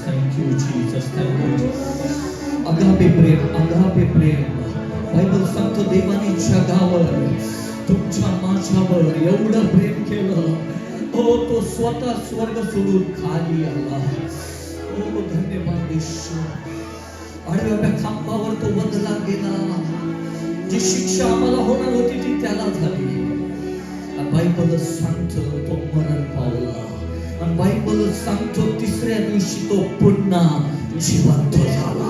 Jesus thank you Jesus thank you agape Prem agape प्रेम. Bible सांगतो देवाने जगावर तुमच्या माझ्यावर एवढं प्रेम केलं. हो तो स्वतः स्वर्ग सोडून खाली आला. हो धन्यवाद ईश्वर. आडव्या खांबावर तो बदला गेला. जी शिक्षा आम्हाला होणार होती ती त्याला झाली. बायबल सांगतो तो मरण पावला. आणि बायबल सांगतो तिसऱ्या दिवशी तो पुन्हा जिवंत झाला.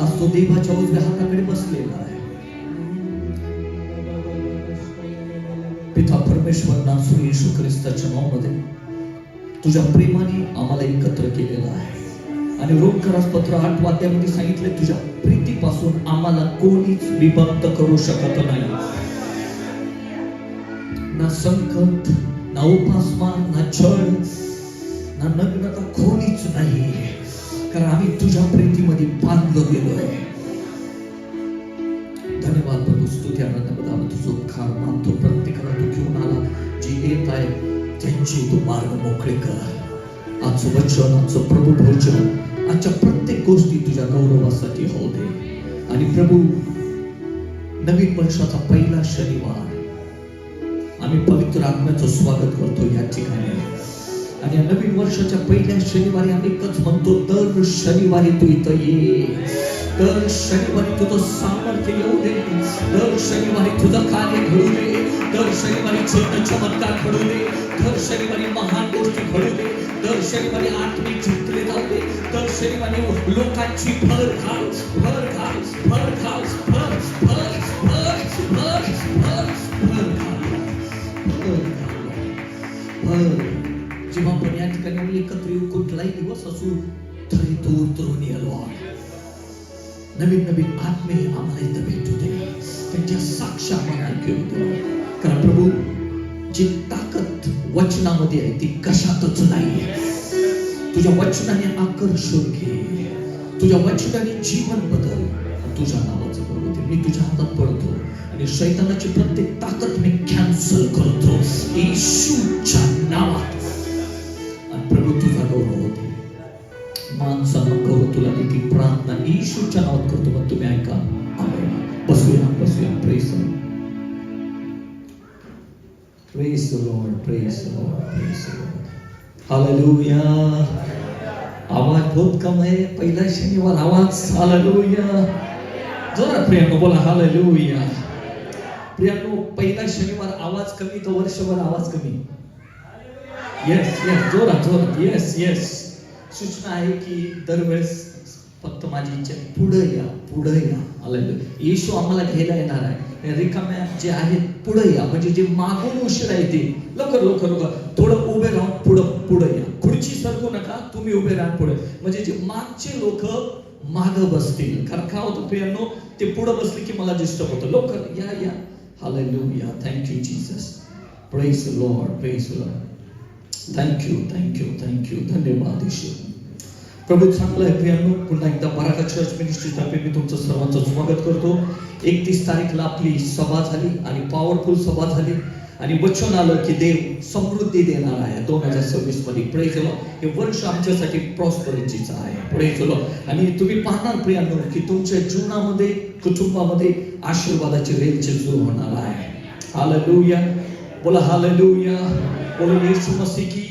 आज तो देवाच्या उजव्या हाताकडे बसलेला आहे. पिता परमेश्वर नासू येशू ख्रिस्ताच्या नावामध्ये तुझ्या प्रेमाने आम्हाला एकत्र केलेलं आहे. आणि रोमकरास पत्र आठ वाद्यामध्ये सांगितले तुझ्या प्रीतीपासून आम्हाला कोणीच विभक्त करू शकत नाही. ना संकट ना उपासमार ना छळ ना नग्नता कोणीच नाही. कारण आम्ही तुझ्या प्रीतीमध्ये बांधलो गेलोय. धन्यवाद प्रभू स्तुती आनंदामध्ये आम्ही तुझं खार मानतो. प्रत्येकाला तू घेऊन आला. जी येत आहे त्यांची तू मार्ग मोकळे कर. आजचं वचन आजचं प्रभू भोजन आजच्या प्रत्येक गोष्टी तुझ्या गौरवासाठी होऊ दे. आणि प्रभू नवीन वर्षाचा पहिला शनिवार आम्ही पवित्र आत्म्याचं स्वागत करतो या ठिकाणी. आणि या नवीन वर्षाच्या पहिल्या शनिवारी आम्ही एकच म्हणतो दर शनिवारी तू इथं ये. दर शनिवारी तुझं सामर्थ्य येऊ दे. दर शनिवारी तुझं कार्य घडू दे. दर शनिवारी छोट चमत्कार घडू दे. दर शनिवारी महान गोष्टी घडू दे. दर शनिवारी आत्मी जिंकले जाऊ दे. दर शनिवारी लोकांची भर घाल भर घाल भर घाल. असू तरी तो उतरून ये नवीन नवीन आत्मे आम्हाला इथं भेटू दे. त्यांच्या साक्ष आम्हाला ऐकू दे. कारण प्रभू जी ताकद वचनामध्ये आहे ती कशातच नाही तुझ्या वचनाने आकर्षण घे. तुझ्या वचनाने जीवन बदल. तुझ्या नावाचं प्रभू ते मी तुझ्या हातात पडतो आणि शैतानाची प्रत्येक ताकद मी कॅन्सल करतो. येशूच्या नावात. आणि प्रभू तुझा गौरव होते माणसाला गौरव तुला देखील प्रार्थना. येशूच्या नावात करतो मग तुम्ही ऐका. बसूया बसूया. Praise praise Lord praise Lord praise Lord hallelujah आवाज बहुत कम है. पहिला शनिवार आवाज. हालेलुया जोरात प्रियांनो बोला हालेलुया प्रियांनो पहिला शनिवार आवाज कमी तो वर्षभर आवाज कमी. येस येस जोरात जोरात येस येस सूचना आहे की दरवेळेस फक्त माझी इच्छा पुढं या पुढं या. आलं येशू आम्हाला घ्यायला येणार आहे. रिकाम्या जे आहेत पुढं या. म्हणजे जे मागून उशीर आहे ते. लवकर लवकर लवकर. थोडं उभे राहून पुढं पुढं या. खुर्ची सरकू नका. तुम्ही उभे राहा पुढे. म्हणजे जे मागचे लोक माग बसतील. कारण काय होतं प्रियांनो? ते पुढं बसले की मला डिस्टर्ब होतं. लवकर या या. Hallelujah thank you Jesus praise Lord praise Lord thank you thank you thank you धन्यवाद ईश्वर प्रभू चांगलं आहे प्रियांनो. पुन्हा एकदा मराठा चर्च मिनिस्ट्रीतर्फे मी तुमचं सर्वांचं स्वागत करतो. एकतीस तारीखला आपली सभा झाली आणि पॉवरफुल सभा झाली. आणि वचन आलं की देव समृद्धी देणार आहे. दोन हजार सव्वीसमध्ये पुढे चलो. हे वर्ष आमच्यासाठी प्रॉस्परिटीचं आहे. पुढे चलो. आणि तुम्ही पाहणार प्रियांनो की तुमच्या जीवनामध्ये कुटुंबामध्ये आशीर्वादाची रेलचे सुरू होणार आहे. हालेलुया बोला हालेलुया बोला येशू मसी की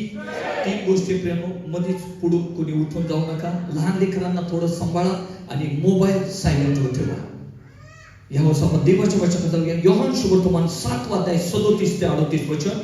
तीन गोष्टी प्रेम मध्येच पुढून कोणी उठून जाऊ नका. लहान लेकरांना थोडं सांभाळा आणि मोबाईल सायलेंटवर ठेवा. या वर्षामध्ये देवाच्या वचनात जाऊया योहान शुभवर्तमान सात अध्याय सदोतीस ते अडतीस वचन.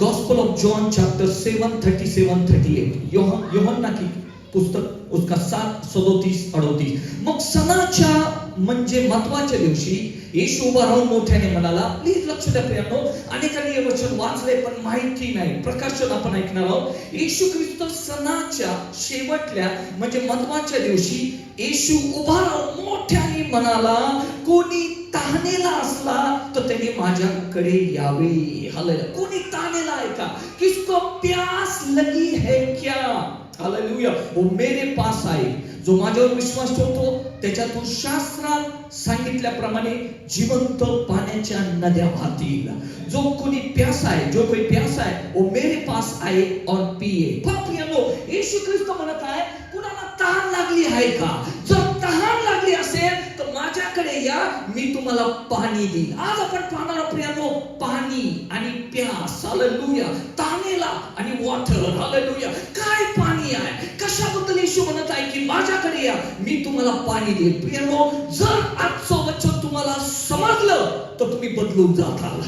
Gospel of John chapter seven thirty seven thirty eight Yohan ना की पुस्तक? उसका सात सदोतीस अडोतीस. मग सणाच्या म्हणजे महत्त्वाच्या दिवशी येशू उभा राहून मोठ्याने म्हणाला प्लीज लक्ष द्या प्रियांनो अनेकांनी हे वचन वाचले पण माहिती नाही. प्रकाशन आपण ऐकणार आहोत येशू ख्रिस्त सणाच्या शेवटल्या म्हणजे महत्त्वाच्या दिवशी येशू उभा राहून मोठ्याने म्हणाला कोणी तहानेला असला तर त्याने माझ्याकडे यावे. हलय कोणी तहानेला आहे का? किसको प्यास लगी है क्या? हालेलुया. वो मेरे पास आहे जो माझ्यावर विश्वास ठेवतो त्याच्यातून शास्त्रात सांगितल्याप्रमाणे जिवंत पाण्याच्या नद्या वाहतील. जो कोणी प्यास आहे जो कोणी प्यास आहे ओ मेरे पास आहे और पिए. पापियानो येशू ख्रिस्त म्हणत आहे कुणाला तहान लागली आहे का? जर तहान लागली असेल तर माझ्याकडे या मी तुम्हाला पाणी देईन. आज आपण पाहणार प्रियानो पाणी आणि प्यास. हालेलुया तानेला आणि वॉटर हालेलुया काय पाणी आहे? कशाबद्दल येशू म्हणत आहे की माझ्याकडे या मी तुम्हाला पाणी देईन. प्रियानो जर आजचं वचन तुम्हाला समजलं तर तुम्ही बदलून जाताल.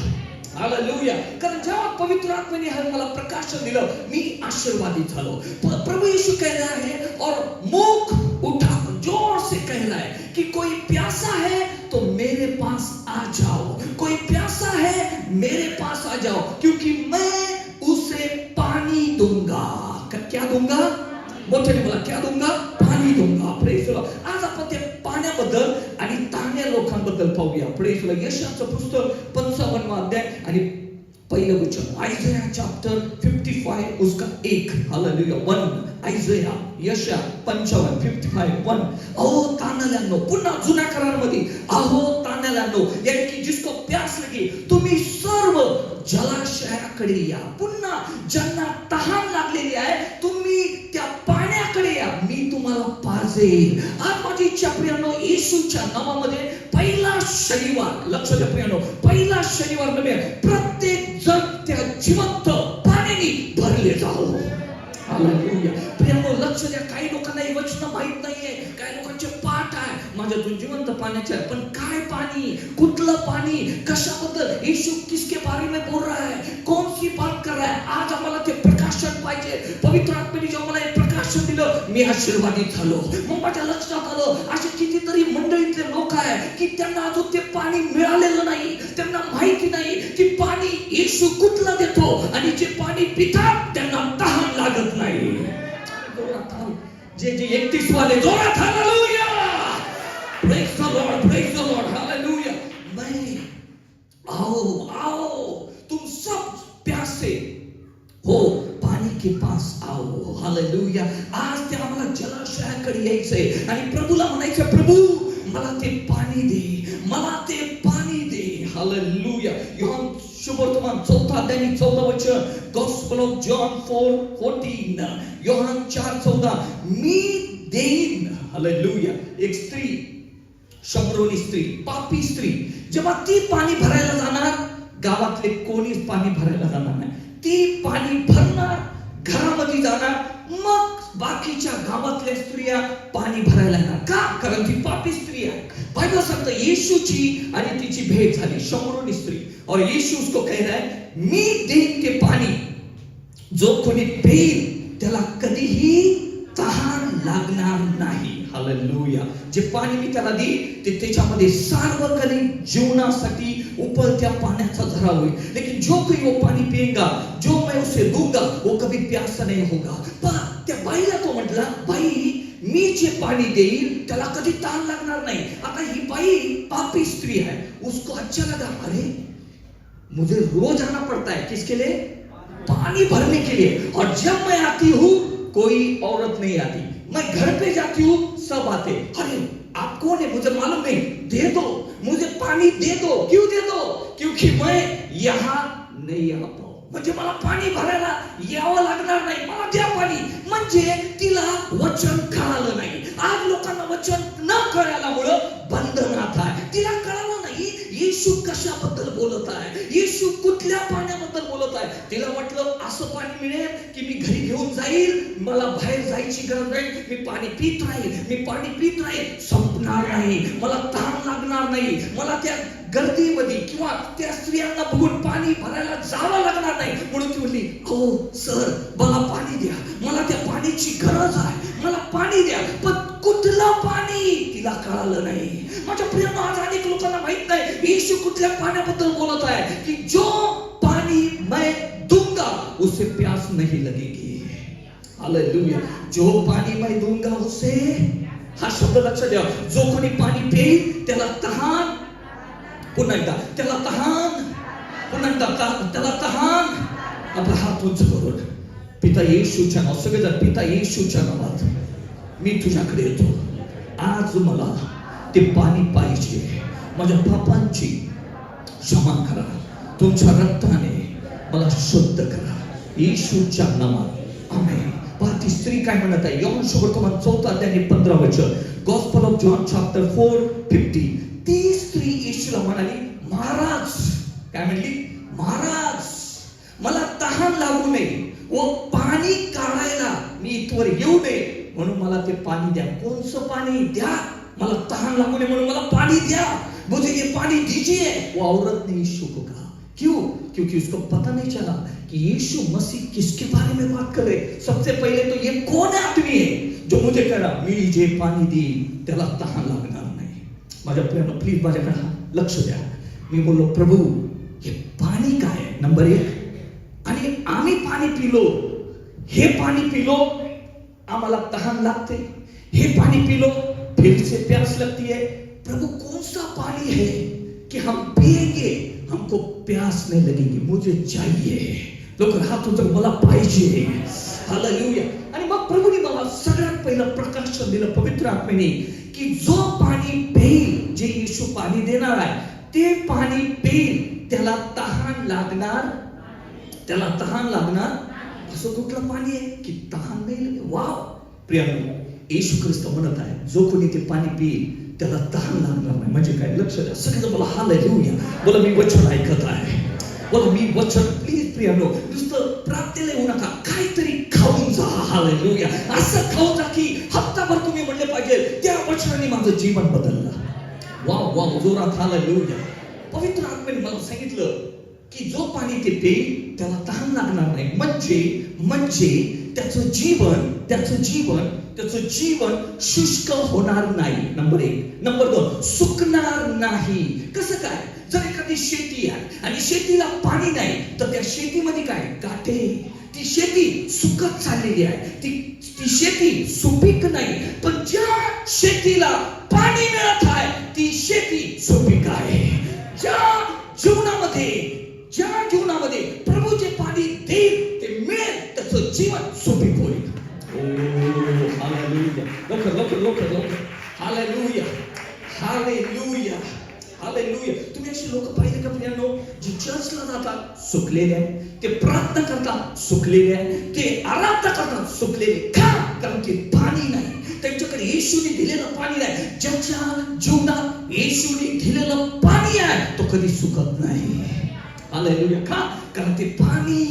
हालेलुया कारण जेव्हा पवित्र आत्म्याने मला प्रकाशन दिलं मी आशीर्वादित झालो. प्रभू येशू यीशु है और मुख जाओ क्योंकि मैं उसे पानी दूंगा। क्या दूंगा? मोठ्याने बोला क्या दूंगा? पाणी दूंगा प्रेस आज आपण ते पाण्याबद्दल आणि तान्या लोकांबद्दल पाहूया. प्रेस यशाचं पुस्तक पंचावन्न अध्याय पहिलं वचन. आयझया चॅप्टर 55 उसका एक. हालेलुया वन आयझया यशा पंचावन्न. 55 वन अहो तानल्यांनो पुन्हा जुन्या करारमध्ये अहो तानल्यांनो यानी की जिसको प्यास लगे तुम्ही सर्व जलाशयाकडे या. पुन्हा ज्यांना तहान लागलेली आहे तुम्ही त्या पाण्याकडे या. मी तुम्हाला पाजेल आज माझी इच्छा प्रियानो येशूच्या नावामध्ये पहिला शनिवार. लक्ष द्या प्रियानो पहिला शनिवार नव्हे प्रत्येक जण त्या जिवंत पाण्याने भरले जाओ हालेलुया प्रियानो लक्ष द्या काही लोकांना ही वचन माहीत नाहीये. काही लोकांचे पाठ आहे. माझ्या जिवंत पाण्याचे आहे. पण काय पाणी? कुठलं पाणी? कशाबद्दल? येशू किसके बारे में बोल रहा है? कौन सी बात कर रहा है? आज आम्हाला ते प्रकाशन पाहिजे. पवित्र आत्म्याने जेव्हा मला हे प्रकाशन दिलं मी आशीर्वादित झालो. मग माझ्या लक्षात आलं असे कितीतरी मंडळीतले लोक आहे की त्यांना अजून ते पाणी मिळालेलं नाही. त्यांना माहिती नाही की पाणी येशू कुठला देतो आणि जे पाणी पितात त्यांना तहान लागत नाही. जोरात हाल. जे जे एकतीस वाले जोरात hallelujah praise the Lord praise the Lord hallelujah मैं आओ आओ तुम सब प्यासे हो पाणी के पास आओ हालेलुया आज ते आम्हाला जलाशयाकडे यायचंय आणि प्रभूला म्हणायचं प्रभू मला ते पाणी दे मला ते पाणी दे हालेलुया योहान शुभवर्तमान चौथा अध्याय चौदा वचन gospel of John four fourteen Yohan चार चौदा मी देईन हालेलुया एक स्त्री शंभरोनी स्त्री पापी स्त्री जेव्हा ती पाणी भरायला जाणार गावातले कोणीच पाणी भरायला जाणार नाही ती पाणी भरणार घरामध्ये जाणार मग बाकीच्या गावातल्या स्त्रिया पाणी भरायला येणार. का? कारण ती पापी स्त्री आहे. बायबल सांगतं येशूची आणि तिची भेट झाली. शंभरोनी स्त्री. और येशू उसको कह रहा है मी देईन ते पाणी. जो कोणी पेईल त्याला कधीही तहान लागणार नाही हालेलुया जे पाणी मी त्याला देईन ते त्याच्यामध्ये सार्वकालिक जीवनासाठी उपलत्या पाण्याचा झरा होईल लेकिन जो कोई वो पाणी पिएगा जो मैं उसे दूँगा वो कभी प्यासा नहीं होगा पण त्या बाईला तो म्हटला बाई मी जे पाणी देईल त्याला कधी ताण लागणार नाही आता ही बाई पापी स्त्री है उसको अच्छा लगा अरे मुझे रोज आना पड़ता है किसके लिए पानी भरने के लिए और जब मैं आती हूँ कोई औरत नहीं आती। मैं घर पे जाती हूँ सब आते अरे आप कौन है? मुझे मालूम नहीं। दे दो। मुझे पानी दे दो। क्यों दे दो? क्योंकि मैं यहाँ नहीं आता म्हणजे मला पाणी भरायला यावं लागणार नाही। मला द्या पाणी म्हणजे तिला वचन कळालं नाही आज लोकांना वचन न कळाल्यामुळं बंधनात आहे तिला कळावं येशू कशाबद्दल बोलत आहे? येशू कुठल्या पाण्याबद्दल बोलत आहे? तिला वाटलं असं पाणी मिळेल की मी घरी घेऊन जाईल मला बाहेर जायची गरज नाही मी पाणी पित राहील मी पाणी पित राहील संपणार नाही मला ताण लागणार नाही मला त्या गर्दीमध्ये किंवा त्या स्त्रियांना बघून पाणी भरायला जावं लागणार नाही. म्हणून ती म्हणली हो सर मला पाणी द्या मला त्या पाण्याची गरज आहे मला पाणी द्या पण कुठलं पाणी? तिला कळालं नाही. माझ्या प्रेम आज अनेक लोकांना माहीत येशू कुठल्या पाण्याबद्दल बोलत आहे? की जो पाणी मैं दूंगा उसे प्यास नहीं लगेगी. हालेलुया जो पाणी मैं दूंगा उसे हा शब्द लक्षात घ्या जो कोणी पाणी पेईल त्याला तहान पुन्हा एकदा. त्याला तहान पुन्हा एकदा. त्याला तहान. आपला हात उंच करून पिता येशूच्या नाव सगळेजण पिता येशूच्या नावात. मी तुझ्याकडे येतो. आज मला ते पाणी पाहिजे. माझ्या पापांची क्षमा करा. तुमच्या रक्ताने मला शुद्ध करा. येशूच्या नामात. आम्ही पहा ती स्त्री काय म्हणत आहे? यौन तुम्हाला चौथा त्यांनी पंधरा वचन. Gospel of John chapter four fifty ती स्त्री येशूला म्हणाली महाराज. काय म्हणली? महाराज मला तहान लागू नये व पाणी काढायला मी इथवर येऊ नये. म्हणून मला ते पाणी द्या. कोणचं पाणी? द्या. मला तहान लागू नये म्हणून मला पाणी द्या. मुझे ये पानी दीजिए। वो औरत ने यीशु को कहा, क्यों? क्योंकि उसको पता नहीं चला कि यीशु मसीह किसके बारे में बात कर रहे सबसे पहले तो ये कौन आदमी है जो मुझे कह रहा मी पाणी देईन त्याला तहान लागणार नाही। माझ्या प्रेम प्लीज़ माझ्याकडे हा लक्ष द्या मी बोललो प्रभू हे पाणी काय आहे नंबर एक। आणि आम्ही पाणी पिलो हे पाणी पिलो आम्हाला तहान लागते। हे पाणी पिलो फिर से प्यास लगती है। प्रभु, कौन सा पानी है कि हम पिएँगे हमको प्यास नहीं लगेगी, मुझे चाहिए। लोक हात उचल मला पाहिजे हालेलुया। आणि मग प्रभूने मला सगळ्यात पहिलं प्रकाशन दिलं, पवित्र आत्मेने की जो पाणी पेईल, जे येशू पाणी देणार आहे, ते पाणी पेईल, त्याला तहान लागणार? त्याला तहान लागणार? असं कुठलं पाणी आहे की तहान नाही? वाव! प्रियानो येशू ख्रिस्त म्हणत आहे, जो कोणी ते पाणी त्याला तहान लागणार नाही. म्हणजे काय? लक्ष द्या. सगळं मला हाल घेऊया बोला मी वचन ऐकत आहे. बोला मी वचन प्लीज प्रियानो नुसतं प्राप्तीला येऊ नका. काहीतरी खाऊन जा. हाल घेऊया असं खाऊ जा की हप्ताभर तुम्ही म्हणले पाहिजे त्या वचनाने माझं जीवन बदललं. वा वा जोरात हाल घेऊया पवित्र आत्म्याने मला सांगितलं की जो पाणी ते पेईल त्याला तहान लागणार नाही. म्हणजे म्हणजे त्याचं जीवन त्याचं जीवन त्याचं जीवन शुष्क होणार नाही. नंबर एक. नंबर दोन सुकणार नाही. कसं काय? जर एखादी शेती आहे आणि शेतीला पाणी नाही तर त्या शेतीमध्ये काय? काटे. ती शेती सुकत चाललेली आहे. ती ती शेती सुपीक नाही. पण ज्या शेतीला पाणी मिळत आहे ती शेती सुपीक आहे. ज्या जीवनामध्ये ज्या जीवनामध्ये प्रभू जे पाणी देईल ते मिळेल त्याचं जीवन सुपीक होईल. हो. ओ हालेलुया लवकर लवकर लवकर लवकर हालेलुया हालेलुया हालेलुया तुम्ही अशी लोक पाहिले का प्रियानो जे चर्चला जातात सुकलेले आहे ते प्रार्थना करतात सुकलेले आहे ते आराधना करतात सुकलेले. का? कारण की पाणी नाही. त्यांच्याकडे येशूने दिलेलं पाणी नाही. ज्याच्या जीवनात येशूने दिलेलं पाणी आहे तो कधी सुकत नाही. हालेलुया का? कारण ते पाणी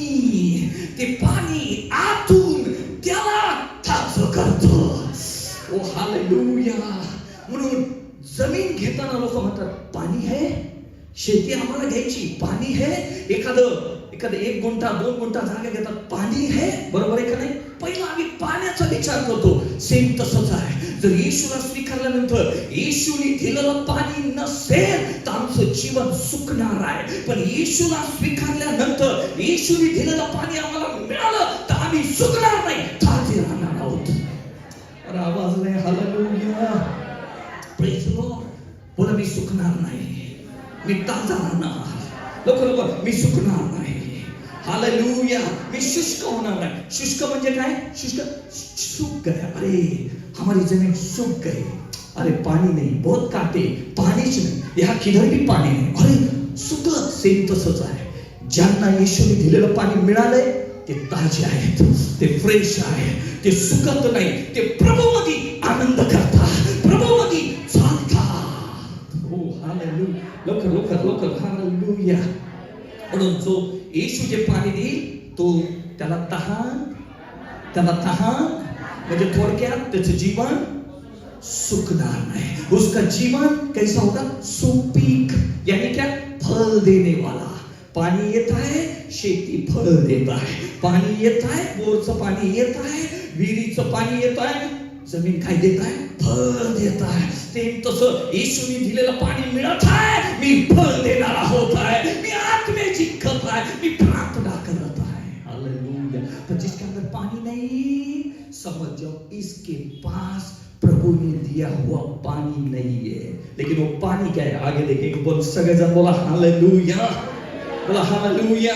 ते पाणी आतून त्याला करतो ओ हालेलुया. म्हणून जमीन घेताना लोक म्हणतात पाणी आहे? शेती आम्हाला घ्यायची. पाणी आहे? एखादं एखादं एक गुंठा दोन गुंठा जागा घेतात. पाणी आहे? बरोबर आहे का नाही? पहिला आम्ही पाण्याचा विचार करतो. सेम तसंच आहे. जर येशूला स्वीकारल्यानंतर येशूने दिलेलं पाणी नसेल तर आमचं जीवन सुकणार आहे. पण येशूला स्वीकारल्यानंतर येशूने दिलेलं पाणी आम्हाला मिळालं तर आम्ही सुकणार नाही. ताजे अरे आवाज नाही हालेलुया प्रेज बोला मी सुकणार नाही. मी ताजा राहणार लोक लोक मी सुकणार नाही. हालेलुया मी शुष्क होणार नाही. शुष्क म्हणजे काय? शुष्क सूख गया अरे हमारी जमीन सूख गई अरे पाणी नाही बहुत काटे पाणीच नाही. ह्या किधर भी पाणी नाही. अरे सुख सेम तसंच आहे. ज्यांना येशूने दिलेलं पाणी मिळालंय ते ताजे आहेत ते फ्रेश आहे ते सुखत नाही ते प्रभूमध्ये आनंद करता प्रभूमध्ये चालतात. हो लवकर लवकर लवकर. हालेलुया. म्हणून जो येशू जे पाणी देईल तो त्याला तहान त्याला तहान म्हणजे थोडक्यात त्याचं जीवन सुखदार नाही. उसका जीवन कैसा होगा सुपीक यानी क्या? फल देने वाला पाणी येत आहे शेती फळ देत आहे. पाणी येत आहे बोरचं पाणी येत आहे विहिरीचं पाणी येत आहे जमीन काय देत आहे? फळ देत आहे. ते तसं येशूने दिलेलं पाणी मिळत आहे. मी फळ देणारा होत आहे. मी आत्म्याची खत आहे. मी प्रार्थना करत आहे. हालेलुया. जिसके अंदर पानी नहीं. समझ जाओ इसके पास प्रभु ने दिया हुआ पानी नहीं है लेकिन वो पानी क्या? है आगे देखेंगे बोल सगळेजण बोला हालेलुया. बोला हालेलुया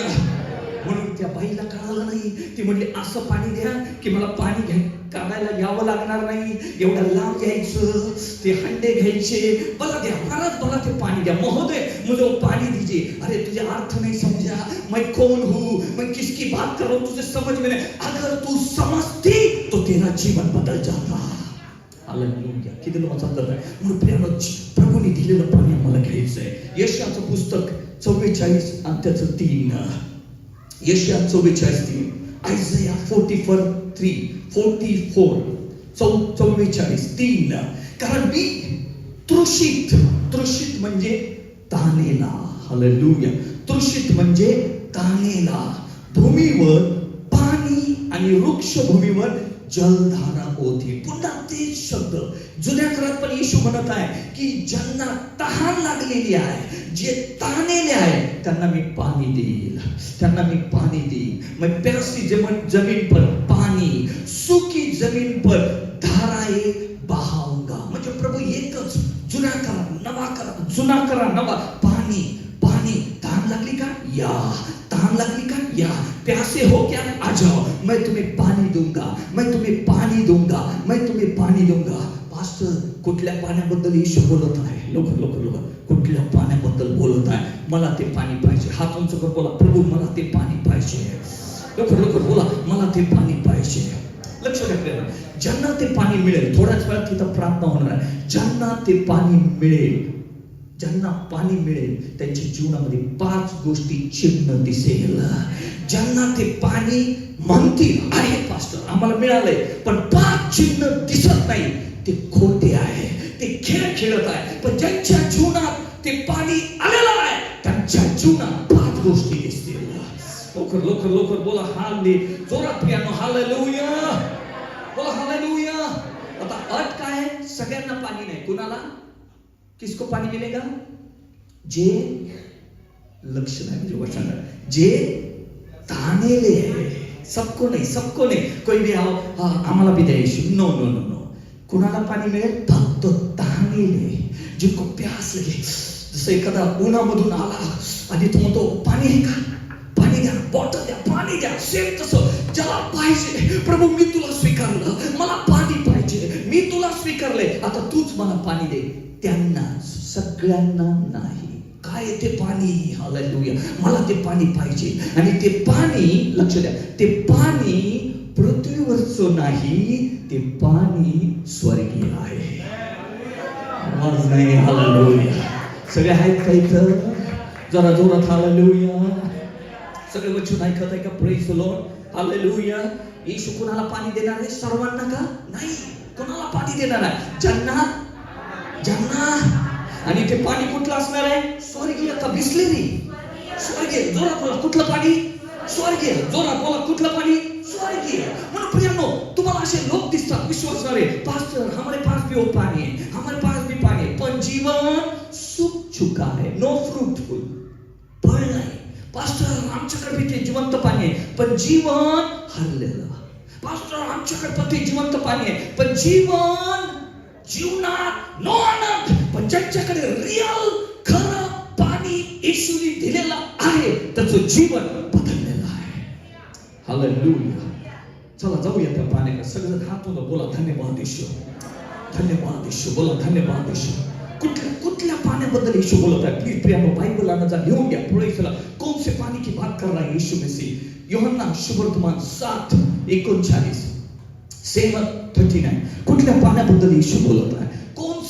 म्हणून त्या बाईला कळालं नाही. ती म्हणली असं पाणी द्या की मला पाणी घ्या. काढायला यावं लागणार नाही. एवढं लांब घ्यायचं ते हंडे घ्यायचे. मला द्या परत मला ते पाणी द्या. महोदय मुझे पाणी दीजिए अरे तुझे अर्थ नाही समझा मैं कौन हूँ? मैं किसकी बात कर? रहा हूँ तुझे समझ में नहीं. अगर तू समझती तो तेरा जीवन बदल जाता. हालेलुया किती लोक समजत आहे? म्हणून प्रेम प्रभूने दिलेलं पाणी आम्हाला घ्यायचंय. यशाचं पुस्तक चव्वेचाळीस आणि त्याचं तीन. यशया चव्वेचाळीस तीन. Isaiah forty four three forty four चौ चव्वेचाळीस तीन. कारण मी तृषित. तृषित म्हणजे तानेला हालेलुया तृषित म्हणजे तानेला भूमीवर पाणी आणि वृक्ष भूमीवर जलधारा होती पुन्हा तेच शब्द. जुन्या काळात पण येशू म्हणत आहे की ज्यांना तहान लागलेली आहे जे तहानेले आहे त्यांना मी पाणी देईल. त्यांना मी पाणी देईल. मग प्यासी जमीन जमीन पर पाणी सुकी जमीन पर धाराए बहाऊंगा बोलत आहे. लोक लोक लोक कुठल्या पाण्याबद्दल बोलत आहे? मला ते पाणी पाहिजे. हात उंच कर बोला. प्रभू मला ते पाणी पाहिजे. लवकर लवकर बोला. मला ते पाणी पाहिजे. लक्ष घ्या ज्यांना ते पाणी मिळेल थोड्याच वेळात तिथं प्रार्थना होणार आहे. ज्यांना ते पाणी मिळेल ज्यांना पाणी मिळेल त्यांच्या जीवनामध्ये पाच गोष्टी चिन्ह दिसेल. ज्यांना ते पाणी म्हणतील आहे पास्टर आम्हाला मिळालंय पण पाच चिन्ह दिसत नाही. ते खोटे आहे. खेळ खेळत आहे पण ज्यांच्या जीवनात ते पाणी आलेलं आहे त्यांच्या जीवनात पाच गोष्टी दिसतील लवकर लवकर लवकर बोला हाले जोरात पियानो, हालेलुया। बोला, हालेलुया। आता अट काय आहे सगळ्यांना पाणी नाही. कुणाला? किसको पानी मिलेगा? जे लक्ष नाही, म्हणजे वचन जे तानेले सबको नाही सबको नाही. कोई भी आओ, हा, आम्हाला भी द्या, येशू. नो नो नो नो कुणाला पाणी मिळेल? पाणी जे प्यास लगे जसं एखादा उन्हामधून आला आणि तो म्हणतो पाणी आहे का? पाणी द्या बॉटल द्या पाणी द्या सेम तसं. ज्याला पाहिजे प्रभू मी तुला स्वीकारलं. मला पाणी पाहिजे मी तुला स्वीकारले आता तूच मला पाणी दे. त्यांना सगळ्यांना नाही. काय ते पाणी? हालेलुया मला ते पाणी पाहिजे. आणि ते पाणी लक्ष द्या ते पाणी पृथ्वीवरचं नाही ते पाणी स्वर्गीय आहे. आवाज नाही हालेलुया सगळे आहेत का इथं? जरा जोरात हालेलुया सगळे वचन ऐकत आहे का? प्रेस लॉर्ड हालेलुया येशू कुणाला पाणी देणार आहे? सर्वांना का? नाही. कुणाला पाणी देणार आहे? ज्यांना? ज्यांना? आणि ते पाणी कुठलं असणार आहे? स्वर्गीय का बिसलेली स्वर्गीय. जोरात कुठलं पाणी? स्वर्गीय. जोरात बोला कुठलं पाणी स्वर्गीय. म्हणून प्रियांनो तुम्हाला असे लोक दिसतात विश्वासणारे. पास्टर हमारे पास भी वो पानी हमारे पास भी पाणी आहे. पण जीवन सुख चुका आहे नो फ्रूटफुल फळ नाही पास्टर आमच्याकडे भी ते जिवंत पाणी आहे. पण जीवन हरलेलं. पास्टर आमच्याकडे पण ते जिवंत पाणी आहे. पण जीवन जीवनात नो आनंद. पण ज्यांच्याकडे रिअल खरं पाणी येशूने दिलेलं आहे त्याचं जीवन हालेलुया चला जाऊया त्या पाण्याकडे सगळं हात होतं बोला धन्यवाद येशू धन्यवाद येशू बोला धन्यवाद येशू कुठल्या कुठल्या पाण्याबद्दल येशू बोलत आहे? प्लीज प्रिया बाइबल आना जा. लिहून घ्या. पुढे चला. कोणसे पानी की बात करणार येशू मेसी योहन्ना शुभवर्तमान सात एकोणचाळीस. Seven thirty nine. कुठल्या पाण्याबद्दल येशू बोलत आहे?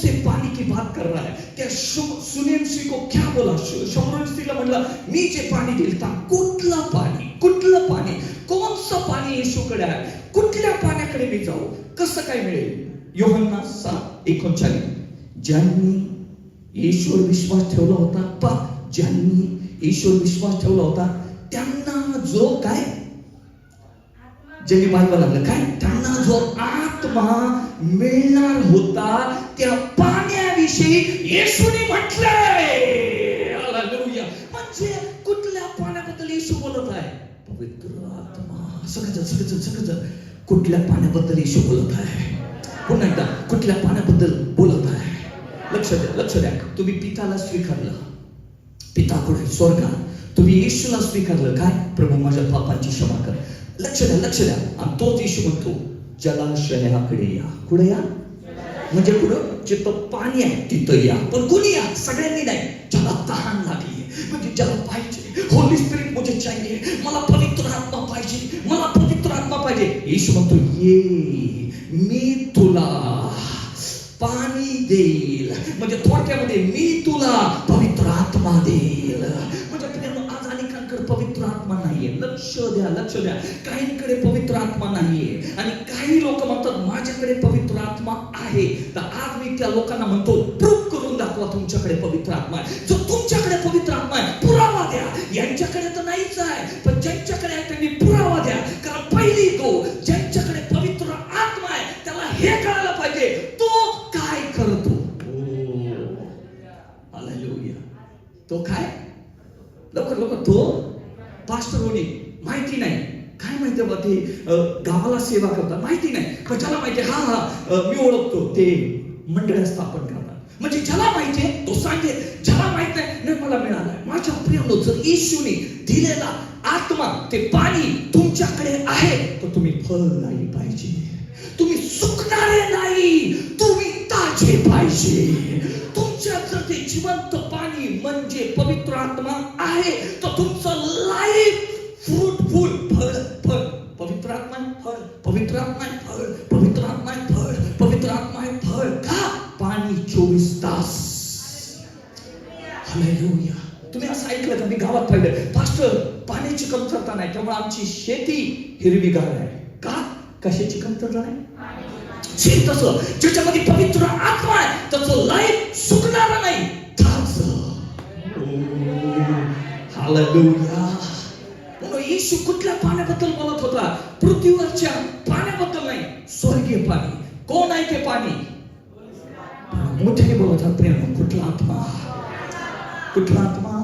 से पानी की बात कर रहा है। त्या सिंह को क्या बोला? शमरस्त्रीला म्हणलं मी जे पाणी देईल ता कुठलं पाणी कुठलं पाणी कोणचं पाणी येशूकडे आहे? कुठल्या पाण्याकडे मी जाऊ? कसं काय मिळेल? योहन्ना सात एकोणचाळीस. ज्यांनी येशूवर विश्वास ठेवला होता पा ज्यांनी येशूवर विश्वास ठेवला होता त्यांना जो काय? ज्यांनी बायबल लागलं काय? त्यांना जो आ आत्मा मिळणार होता त्या पाण्याविषयी येशूने म्हटलंय. म्हणजे कुठल्या पाण्याबद्दल येशू बोलत आहे? पवित्र आत्मा. सगळं सगळं सगळं कुठल्या पाण्याबद्दल येशू बोलत आहे? पुन्हा एकदा कुठल्या पाण्याबद्दल बोलत आहे? लक्ष द्या लक्ष द्या. तुम्ही पिताला स्वीकारलं. पिताकडे स्वर्गात. तुम्ही येशूला स्वीकारलं. काय? प्रभू माझ्या पापांची क्षमा कर. लक्ष द्या लक्ष द्या. आणि तोच येशू म्हणतो. जलाशयाकडे या. कुठे या? म्हणजे कुठं जिथं पाणी आहे तिथं या. पण कोणी या? सगळ्यांनी नाही. ज्याला तहान लागली म्हणजे ज्याला पाहिजे. होली स्पिरिट मुझे चाहिए. मला पवित्र आत्मा पाहिजे. मला पवित्र आत्मा पाहिजे. येशू म्हणतो ये मी तुला पाणी देईल. म्हणजे थोडक्यामध्ये मी तुला पवित्र आत्मा देईल. पवित्र आत्मा नाहीये. लक्ष द्या लक्ष द्या. काहींकडे पवित्र आत्मा नाहीये. आणि काही लोक म्हणतात माझ्याकडे पवित्र आत्मा आहे. तर आज मी त्या लोकांना म्हणतो प्रूफ करून दाखवा तुमच्याकडे पवित्र आत्मा आहे. जो तुमच्याकडे पवित्र आत्मा आहे पुरावा द्या. यांच्याकडे तर नाहीच आहे. पण ज्यांच्याकडे आहे त्यांनी पुरावा द्या. कारण पहिली गो ज्यांच्याकडे पवित्र आत्मा आहे त्याला हे कळायला पाहिजे तो काय करतो? हालेलुया तो काय? लवकर लवकर. तो पास्टर होणे माहिती नाही. काय माहिती बा ते गावाला सेवा करतात? माहिती नाही. पण ज्याला माहिती हा हा मी ओळखतो. ते मंडळ स्थापन करतात. म्हणजे ज्याला माहिती आहे तो सांगेल ज्याला माहीत नाही नाही मला मिळालाय. माझ्या प्रियानो जर येशूने दिलेला आत्मा ते पाणी तुमच्याकडे आहे तर तुम्ही फल नाही पाहिजे. तुम्ही सुकणारे नाही. तुम्ही ताजे पाहिजे. तुमच्या जिवंत पाणी म्हणजे पवित्र आत्मा आहे. तर तुमचं लाईफ फ्रूटफुल फळ फळ. पवित्र आत्मा आहे फळ पवित्र आत्मा आहे फळ पवित्र आत्मा आहे फळ पवित्र आत्मा आहे फळ. का? पाणी चोवीस तास. हालेलुया तुम्ही असं ऐकलं का? मी गावात पाहिलं पास्टर पाण्याची कमतरता नाही त्यामुळे आमची शेती हिरवीगार आहे. का? कशाची कमतरता नाही? शेत तसं ज्याच्यामध्ये पवित्र आत्मा आहे त्याचं लाईफ सुकणार नाही. हालेलुया म्हणून येशू कुठल्या पाण्याबद्दल बोलत होता? पृथ्वीवरच्या पाण्याबद्दल नाही, स्वर्गीय पाणी. कोण आहे ते पाणी? मोठ्याने बोलत होता, प्रेम, कुठला आत्मा? कुठला आत्मा?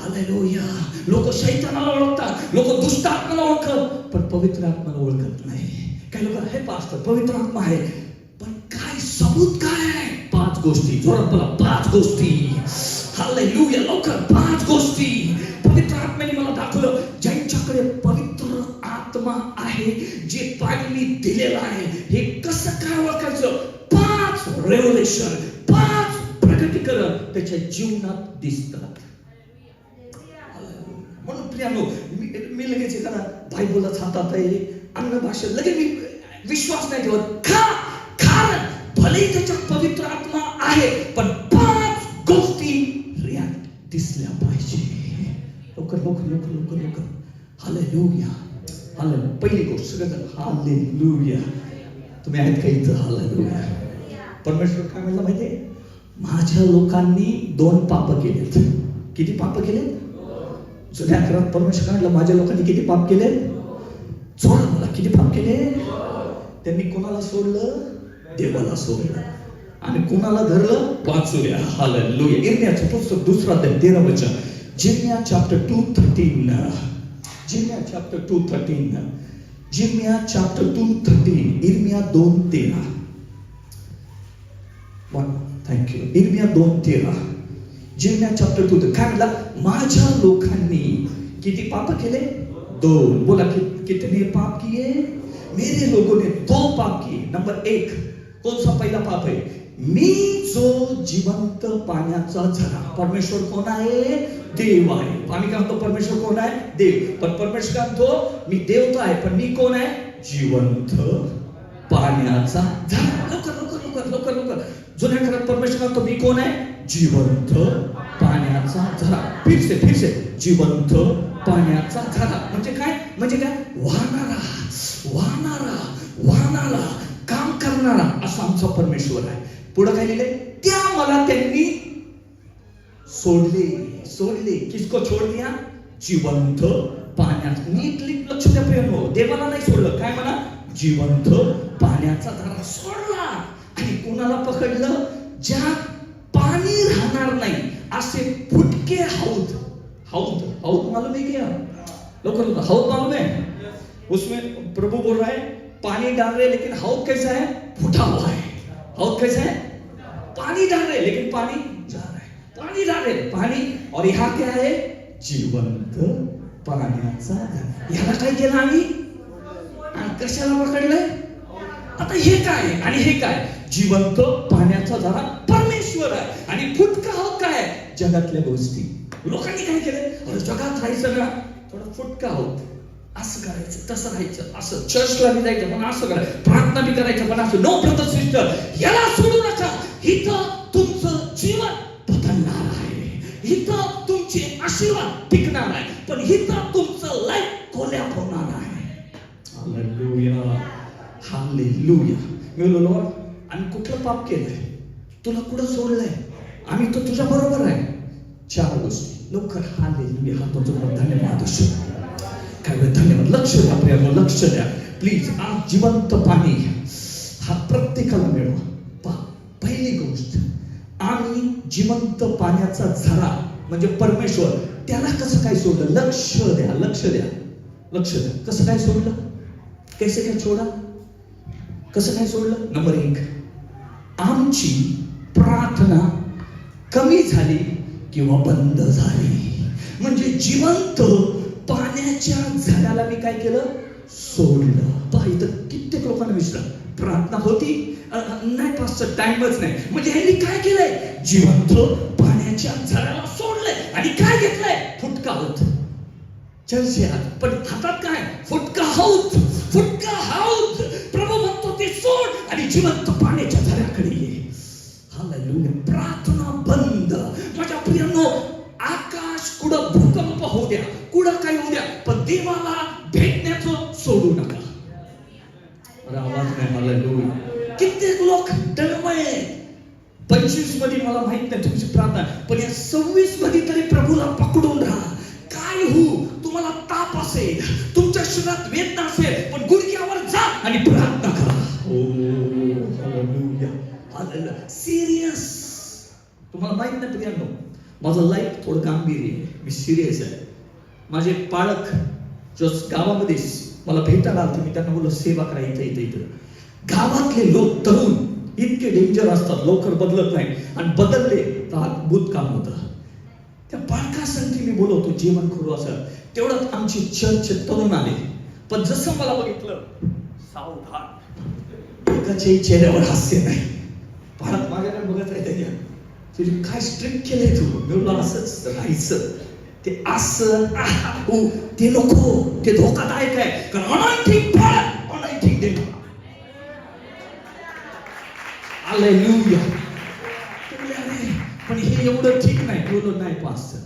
हालेलुया लोक शैतानाला ओळखतात, लोक दुष्ट आत्माला ओळखत, पण पवित्र आत्माला ओळखत नाही. काही लोक, हे पास्टर, पवित्र आत्मा आहे, पण काय सबूत काय पाच गोष्टी, जोरात बोला, पाच गोष्टी. हालेलुया लवकर, पाच गोष्टी. दिलेलं आहे. हे कसं काय ओळखायचं पाच रेव्होल्युशन पाच प्रगतीकरण त्याच्या जीवनात दिसतात म्हणून प्रियानो मी मी लगेच एखादा बायबलच हातात आहे अन्न भाषा लगेच मी विश्वास नाही ठेवत. का कारण भले त्याच्यात पवित्र आत्मा आहे पण पाच गोष्टी रिॲक्ट दिसल्या पाहिजे. लवकर लवकर लवकर लवकर लवकर. हालेलुया हाले पहिली गोष्ट सगळं हाले लुया तुम्ही आहेत का इथं? हाले परमेश्वर काय म्हणलं माहितीये माझ्या लोकांनी दोन पाप केलेत. किती पाप केलेत? जुन्या घरात परमेश्वर काय म्हणलं माझ्या लोकांनी किती पाप केले जोडा मला किती पाप केले त्यांनी कोणाला सोडलं? देवाला सोडलं. आणि कोणाला धरलं? वाचूया हालेलुया इर्मियाचं पुस्तक दुसरा अध्याय तेरा वचन. Jeremiah chapter two thirteen Jeremiah chapter two thirteen Jeremiah chapter two thirteen इर्मिया दोन तेरा थँक्यू इर्मिया दोन तेरा जिर्मिया चॅप्टर टू काय म्हणला माझ्या लोकांनी किती पाप केले दोन बोला कि, कितने पाप किए मेरे लोगों ने दो पाप किए नंबर एक कौन सा पहिला पाप है मी जो जिवंत पाण्याचा झरा परमेश्वर कोण आहे? देव आहे. आम्ही काय म्हणतो परमेश्वर कोण आहे? देव. पण परमेश्वर काय म्हणतो? मी देव तर आहे पण मी कोण आहे? जिवंत पाण्याचा झरा. लवकर लवकर लवकर लवकर लवकर. जुन्या घरात परमेश्वर म्हणतो? मी कोण आहे? जिवंत पाण्याचा झरा. फिरसे फिरसे जिवंत पाण्याचा झरा. म्हणजे काय? म्हणजे काय? वाहणारा वाहणारा वाहणारा काम करणारा असा आमचा परमेश्वर आहे. पुढे काय लिहिले त्या मला त्यांनी सोडले सोडले. किसको छोड दिया जिवंत पाण्यात. नीट नीट लक्ष द्या प्रेम देवाला नाही सोडलं. काय म्हणा? जिवंत पाण्याचा धारा सोडला. आणि कोणाला पकडलं? ज्या पाणी राहणार नाही असे फुटके हौद. हौद? हौद मालूम है क्या लवकर लवकर हौद मालूम है उसमें प्रभु बोल रहा है पानी डाल रहे लेकिन हौद कैसा है? फुटा हुआ है. हौद कैसे है। पानी डाल रहे लेकिन पानी जा रहा है। पानी डाल रहे पानी। और यहाँ क्या है? जिवंत पाण्याचा झरा. ह्याला काय केलं आम्ही? आणि कशाला पकडलंय। आता हे काय? आणि हे काय? जिवंत पाण्याचा झरा परमेश्वर आहे. आणि फुटका हो काय? जगातल्या गोष्टी. लोकांनी काय केलं अरे जगात राहायचं ना थोडं फुटका होत. असं करायचं तसं राहायचं असं. चर्चला बी जायचं पण असं करायचं. प्रार्थना बी करायचं पण असं नो ब्रदर सिस्टर याला सोडू नका इथं तुमचं जीवन बदलणार आहे. इथं तुमचे आशीर्वाद टिकणार आहे. पण इथं तुमचं लाईफ कोल्या होणार आहे? हालेलुया. हालेलुया. मी बोललो लॉर्ड आम्ही कुठलं पाप केलंय? तुला कुठं सोडलंय? आम्ही तो तुझ्या बरोबर आहे. चार गोष्टी. लवकर हा हालेलुया. हा तुमचं धन्यवाद असो काय वेळ धन्यवाद लक्ष द्या प्रेम लक्ष द्या. प्लीज आज जिवंत पाणी हा प्रत्येकाला मिळवा. पहा पहिली गोष्ट आम्ही जिवंत पाण्याचा झरा म्हणजे परमेश्वर त्याला कसं काय सोडलं? लक्ष द्या लक्ष द्या. लक्ष द्या. कसं काय सोडलं? कैसे काय सोडा कसं काय सोडलं? नंबर एक आमची प्रार्थना कमी झाली किंवा बंद झाली. म्हणजे जिवंत पाण्याच्या झाडाला मी काय केलं? सोडलं. पहा इथं कित्येक लोकांना विचारलं प्रार्थना होती. नाही पाच टाइमच नाही. म्हणजे ह्यांनी काय केलंय? जिवंत पाण्याच्या झाडाला सोडलंय. आणि काय घेतलंय? फुटका होत चर्चे हात पण हातात काय? फुटका हौद. फुटका हौद. प्रभू म्हणतो ते सोड. आणि जिवंत पाण्याच्या झाडाकडे ये. हा प्रार्थना बंद. माझ्या प्रियांनो कुठं भूकंप होऊ द्या कुठं काय होऊ द्या पण देवाला भेटण्याचं सोडू नका आवाज नाही हालेलुया कित्येक लोक तळमळे पंचवीसमध्ये मला माहीत नाही तुमची प्रार्थना पण या सव्वीसमध्ये तरी प्रभूला पकडून राहा काय हो तुम्हाला ताप असेल तुमच्या शरीरात वेदना असेल पण गुडघ्यावर जा आणि प्रार्थना करा सिरियस तुम्हाला माहीत नाही प्रियांनो माझं लाईफ थोडं गांभीर्य आहे. मी सिरियस आहे. माझे पालक जो गावामध्ये मला भेटायला आलते मी त्यांना बोललो सेवा करा इथं इथं इथं. गावातले लोक तरुण इतके डेंजर असतात. लवकर बदलत नाही. आणि बदलले तर अद्भुत काम होतं. त्या पालकासाठी मी बोलवतो जेवण करू असं. तेवढंच आमची चर्च तरुण आले. पण जसं मला बघितलं सावधान. एकाच्याही चेहऱ्यावर हास्य नाही. पालक माझ्याकडे बघत आहे त्याच्या तुझी काय स्ट्रिक्ट केलंय तू मी असंच राहायचं ते असं ते नको ते धोकादायक आहे. कारण अनैतिक बाळ अनैतिक देव. हालेलुया ते पण हे एवढं ठीक नाही बोललो नाही पास्टर.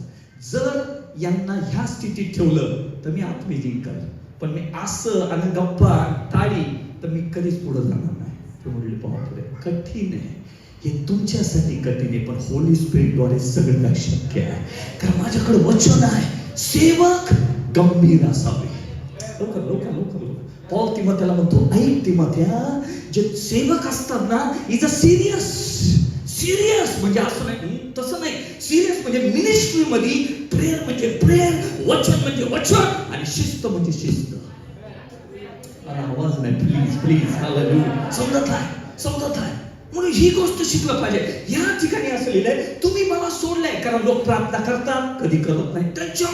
जर यांना ह्या स्थितीत ठेवलं तर मी आत्मी जिंकल पण मी असं आणि गप्पा टाळी तर मी कधीच पुढे जाणार नाही. ते म्हणले बापरे कठीण आहे. हे तुमच्यासाठी कठीण आहे पण होली स्पिरिटद्वारे सगळं शक्य आहे. कारण माझ्याकडे वचन आहे. सेवक गंभीर असावे. लोक लोक लोक लवकर. पॉल तिमथ्याला म्हणतो ऐक तिमथ्या जे सेवक असतात ना इज अ सिरियस सिरियस म्हणजे असं नाही तसं नाही. सिरियस म्हणजे मिनिस्ट्री मध्ये प्रेयर म्हणजे प्रेयर वचन म्हणजे वचन आणि शिस्त म्हणजे शिस्त. आवाज नाही. प्लीज प्लीज समजत आहे समजत आहे. म्हणून ही गोष्ट शिकलं पाहिजे. या ठिकाणी असं लिहिलंय तुम्ही मला सोडलंय कारण लोक प्रार्थना करतात कधी करत नाही. त्यांच्या